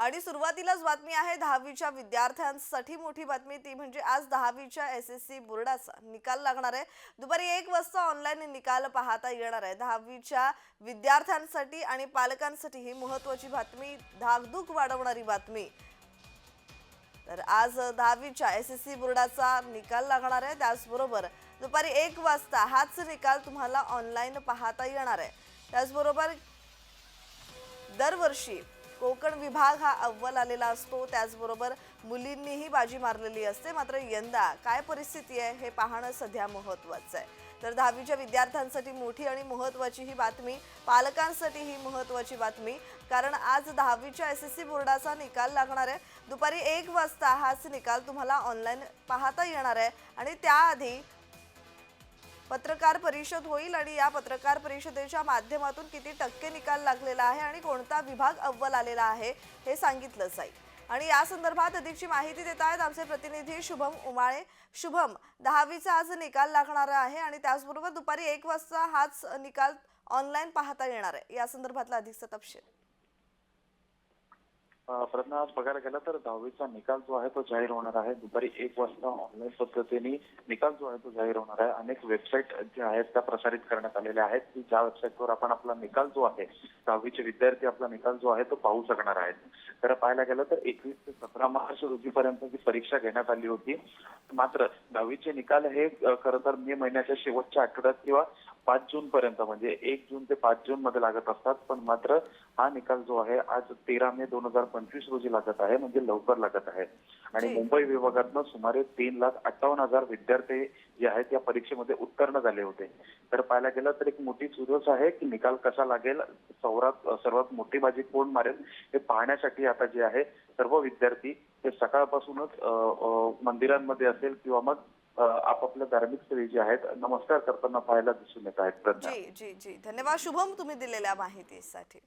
आणि सुरुवातीलाच बातमी आहे दहावीच्या विद्यार्थ्यांसाठी मोठी बातमी. ती म्हणजे आज दहावीच्या एस एस सी बोर्डाचा निकाल लागणार आहे. दुपारी एक वाजता ऑनलाईन निकाल पाहता येणार आहे. दहावीच्या विद्यार्थ्यांसाठी आणि पालकांसाठी ही महत्वाची बातमी धाकधूक वाढवणारी बातमी. तर आज दहावीच्या एस एस सी बोर्डाचा निकाल लागणार आहे. त्याचबरोबर दुपारी एक वाजता हाच निकाल तुम्हाला ऑनलाईन पाहता येणार आहे. त्याचबरोबर दरवर्षी कोकण विभाग हा अव्वल आलेला असतो. त्याचबरोबर मुलींनीही बाजी मारलेली असते. मात्र यंदा काय परिस्थिती आहे हे पाहणं सध्या महत्वाचं आहे. तर दहावीच्या विद्यार्थ्यांसाठी मोठी आणि महत्वाची ही बातमी पालकांसाठी ही महत्वाची बातमी कारण आज दहावीच्या एस एस सी बोर्डाचा निकाल लागणार आहे. दुपारी एक वाजता हाच निकाल तुम्हाला ऑनलाईन पाहता येणार आहे. आणि त्याआधी पत्रकार परिषद होईल आणि या पत्रकार परिषदेच्या माध्यमातून किती टक्के निकाल लागलेला आहे आणि कोणता विभाग अव्वल आलेला आहे हे सांगितलं जाईल आणि या संदर्भात अधिकची माहिती देत आहेत आमचे प्रतिनिधी शुभम उमाळे. शुभम दहावीचा आज निकाल लागणार आहे आणि त्याचबरोबर दुपारी एक वाजता हाच निकाल ऑनलाईन पाहता येणार आहे. या संदर्भातला अधिकचा तपशील. प्रयत्न आज बघायला गेला तर दहावीचा निकाल जो आहे तो जाहीर होणार आहे. दुपारी एक वाजता ऑनलाईन पद्धतीने निकाल जो आहे तो जाहीर होणार आहे. अनेक वेबसाईट ज्या आहेत त्या प्रसारित करण्यात आलेल्या आहेत. की ज्या वेबसाईटवर आपण आपला निकाल जो आहे दहावीचे विद्यार्थी आपला निकाल जो आहे तो पाहू शकणार आहेत. तर पाहायला गेलं तर एकवीस ते सतरा मार्च रोजीपर्यंत जी परीक्षा घेण्यात आली होती मात्र दहावीचे निकाल हे खरं तर मे महिन्याच्या शेवटच्या आठवड्यात किंवा पाच जून पर्यंत म्हणजे एक जून ते पाच जून मध्ये लागत असतात. पण मात्र हा निकाल जो आहे आज तेरा मे दोन हजार पंचवीस रोजी लागत आहे म्हणजे लवकर लागत आहे. आणि. मुंबई विभागातनं सुमारे तीन लाख अठ्ठावन्न हजार विद्यार्थी जे आहेत या परीक्षेमध्ये उत्तीर्ण झाले होते. तर पाहायला गेलं तर एक मोठी चुरस आहे की निकाल कसा लागेल सर्वात सर्वात मोठी बाजी कोण मारेल हे पाहण्यासाठी आता जे आहे सर्व विद्यार्थी हे सकाळपासूनच मंदिरांमध्ये असेल किंवा मग आपापल्या धार्मिक स्थळी जे आहेत नमस्कार करताना पाहायला दिसून येत आहेत. जी जी जी. धन्यवाद. शुभम तुम्ही दिलेल्या माहितीसाठी.